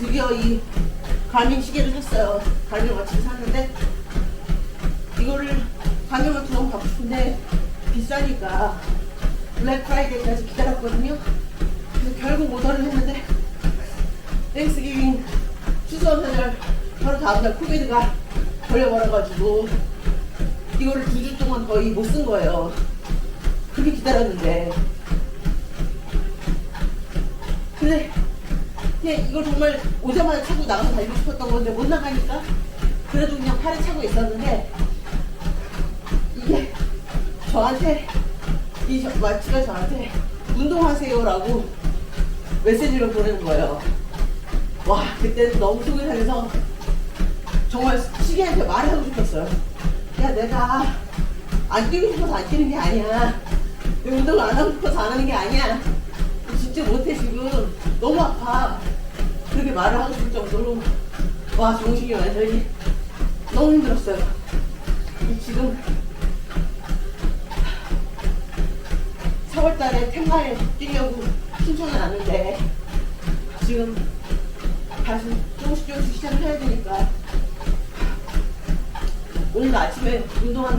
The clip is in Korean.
드디어 이 가민 시계를 샀어요. 가민 워치를 샀는데 이거를 워치 너무 갖고 싶은데 비싸니까 블랙 프라이데이까지 기다렸거든요. 그래서 결국 오더를 했는데 땡스기빙 추수하는 날 바로 다음날 코비드가 걸려버려가지고 이거를 두 주 동안 거의 못 쓴 거예요. 그렇게 기다렸는데 근데 그냥 이걸 정말 오자마자 차고 나가서 달리고 싶었던 건데 못 나가니까 그래도 그냥 팔에 차고 있었는데 이게 저한테 이 저- 마치가 저한테 운동하세요라고 메시지를 보내는 거예요. 와 그때는 너무 속이 상해서 정말 시계한테 말하고 싶었어요. 야 내가 안 뛰고 싶어서 안 뛰는 게 아니야. 운동을 안 하고 싶어서 안 하는 게 아니야. 진짜 못해 지금 너무 아파. 그렇게 말을 하고 싶을 정도로 와 정신이 완전히 너무 힘들었어요. 이 지금 4월달에 텐마에 뛰려고 신청을 하는데 지금 다시 조금씩 조금씩 시작을 해야 되니까 오늘 아침에 운동하는